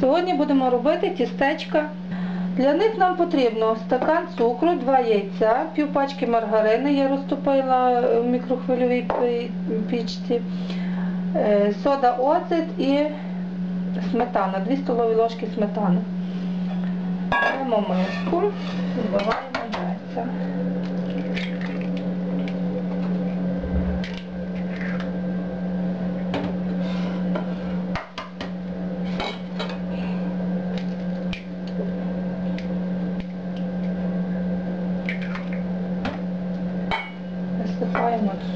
Сьогодні будемо робити тістечка. Для них нам потрібно стакан цукру, два яйця, пів пачки маргарини я розтопила в мікрохвильовій пічці, е, сода оцет і сметана, 2 столові ложки сметани. Беремо миску, вбиваємо яйця.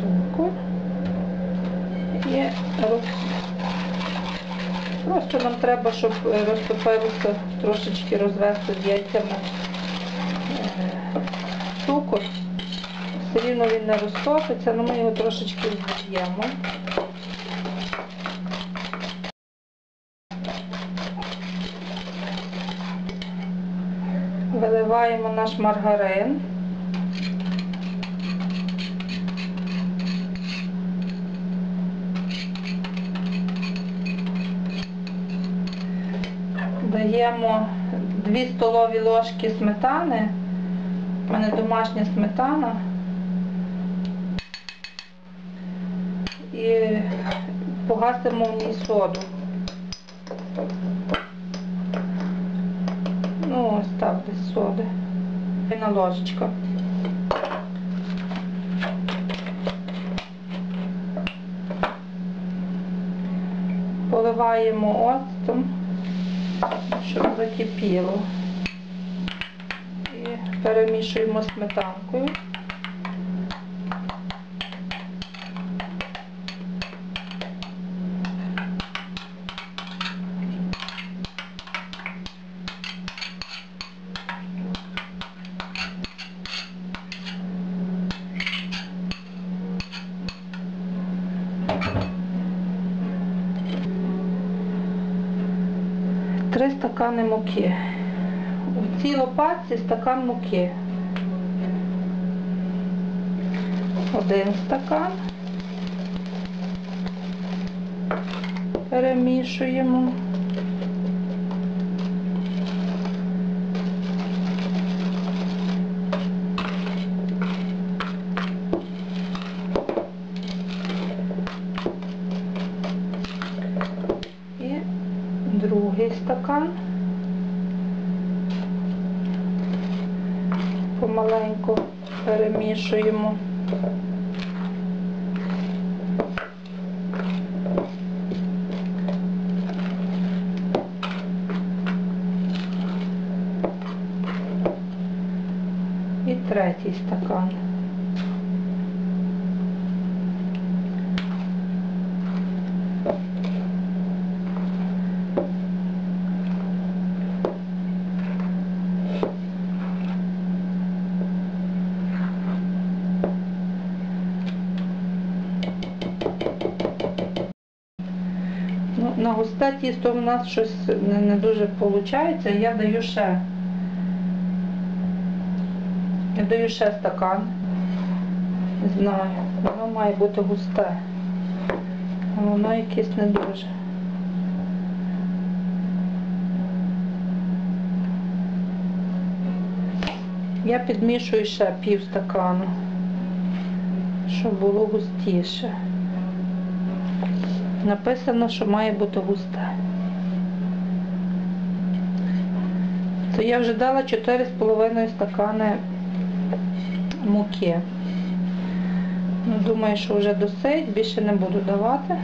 Цукор і роз... просто нам треба, щоб е, розтопився, трошечки розвести з яйцями е, цукор. Все рівно він не розтопиться, але ми його трошечки зб'ємо. Виливаємо наш маргарин. Даємо 2 столові ложки сметани. У мене домашня сметана. І погасимо в ній соду. Ну, ось так десь соди. Одна ложечка. Поливаємо оцтом щоб закипіло. І перемішуємо сметанкою. Три стакани муки. У цій лопатці стакан муки. Один стакан. Перемішуємо. І другий стакан. Помаленьку перемішуємо. І третій стакан. Ну, на густе тісто в нас щось не, не дуже виходить. Я даю ще. Я даю ще стакан. Не знаю, воно має бути густе. А воно якесь не дуже. Я підмішую ще пів стакану, щоб було густіше. Написано, що має бути густе. То я вже дала 4,5 стакани муки. Ну, думаю, що вже досить, більше не буду давати.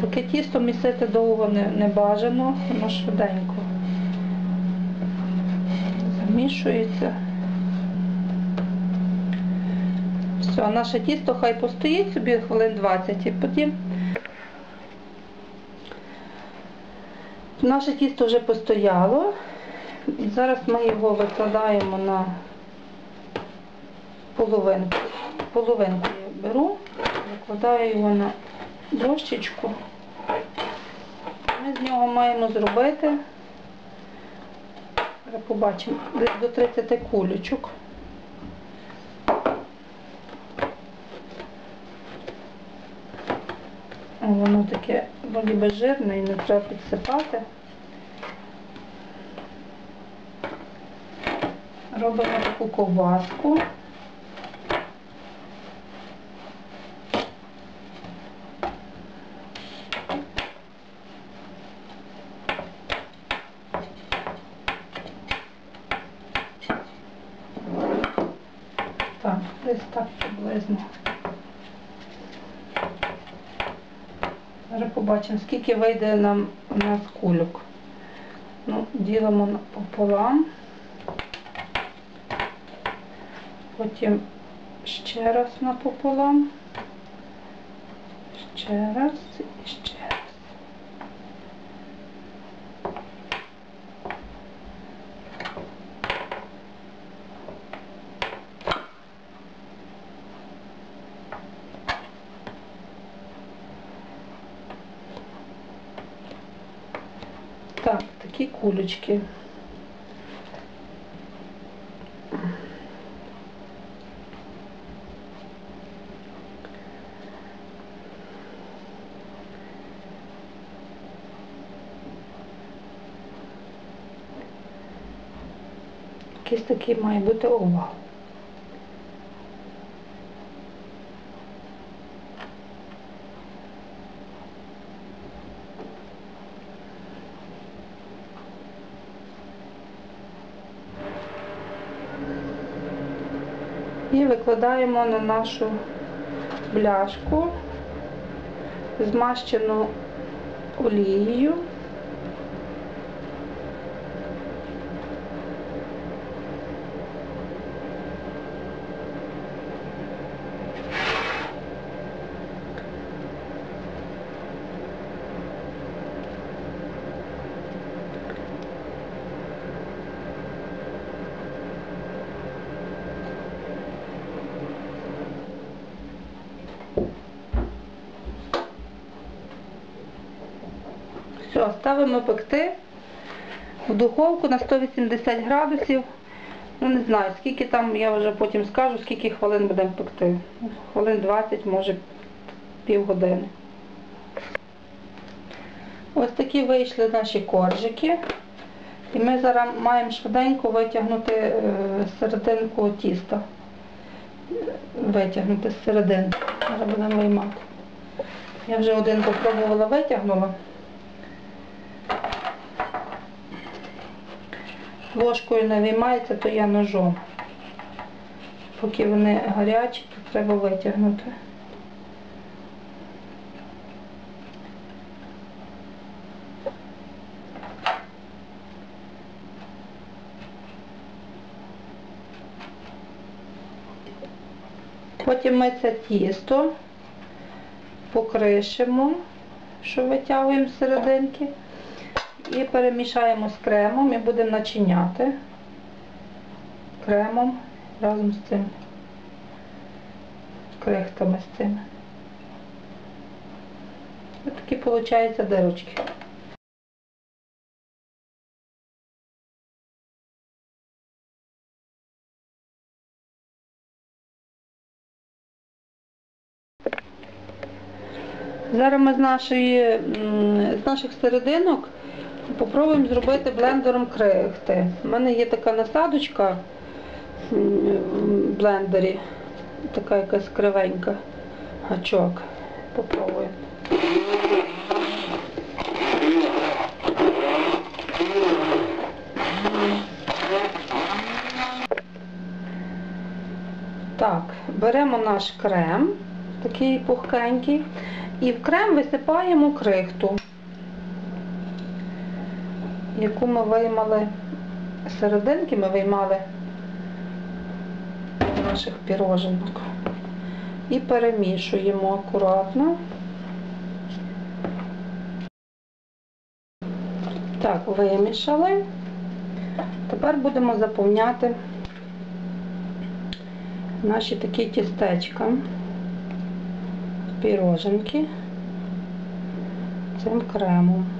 Таке тісто місити довго не, не бажано, воно швиденько замішується. Все, наше тісто хай постоїть собі хвилин 20 і потім наше тісто вже постояло. Зараз ми його викладаємо на половинку. Половинку я беру, викладаю його на дощечку. Ми з нього маємо зробити, побачимо, десь до 30 кулечок. Воно таке вроді би жирне і не треба підсипати. Робимо таку ковбаску. Так, десь так приблизно. Зараз побачимо, скільки вийде нам у нас кульок. Ну, ділимо пополам. Потім ще раз напополам. Ще раз і ще раз. Так, такі кулечки. Якийсь такий має бути овал. І викладаємо на нашу бляшку, змащену олією. Все, ставимо пекти в духовку на 180 градусів. Ну не знаю, скільки там, я вже потім скажу, скільки хвилин будемо пекти. Хвилин 20, може півгодини. Ось такі вийшли наші коржики. І ми зараз маємо швиденько витягнути е, серединку тіста. Витягнути з серединки. Зараз будемо виймати. Я вже один попробувала витягнула. Ложкою не виймається, то я ножом. Поки вони гарячі, то треба витягнути. Потім ми це тісто покришимо, що витягуємо з серединки. І перемішаємо з кремом і будемо начиняти кремом разом з цим крихтами з цими. Ось такі виходять дирочки. Зараз ми з, нашої, з наших серединок Попробуємо зробити блендером крихти. У мене є така насадочка в блендері, така якась кривенька гачок. Попробуємо. Так, беремо наш крем, такий пухкенький, і в крем висипаємо крихту яку ми виймали серединки, ми виймали наших піроженок. І перемішуємо акуратно. Так, вимішали. Тепер будемо заповняти наші такі тістечка, піроженки цим кремом.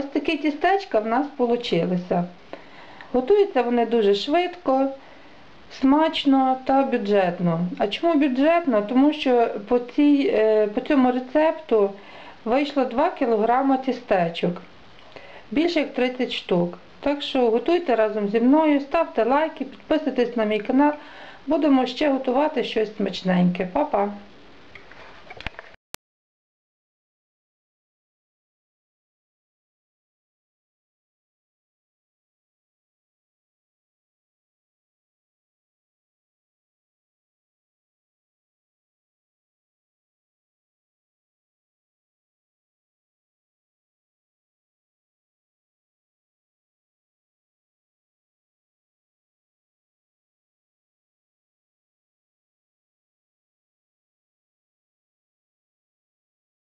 Ось такі тістечка в нас вийшли. Готуються вони дуже швидко, смачно та бюджетно. А чому бюджетно? Тому що по, цій, е, по цьому рецепту вийшло 2 кг тістечок, більше як 30 штук. Так що готуйте разом зі мною, ставте лайки, підписуйтесь на мій канал. Будемо ще готувати щось смачненьке. Па-па!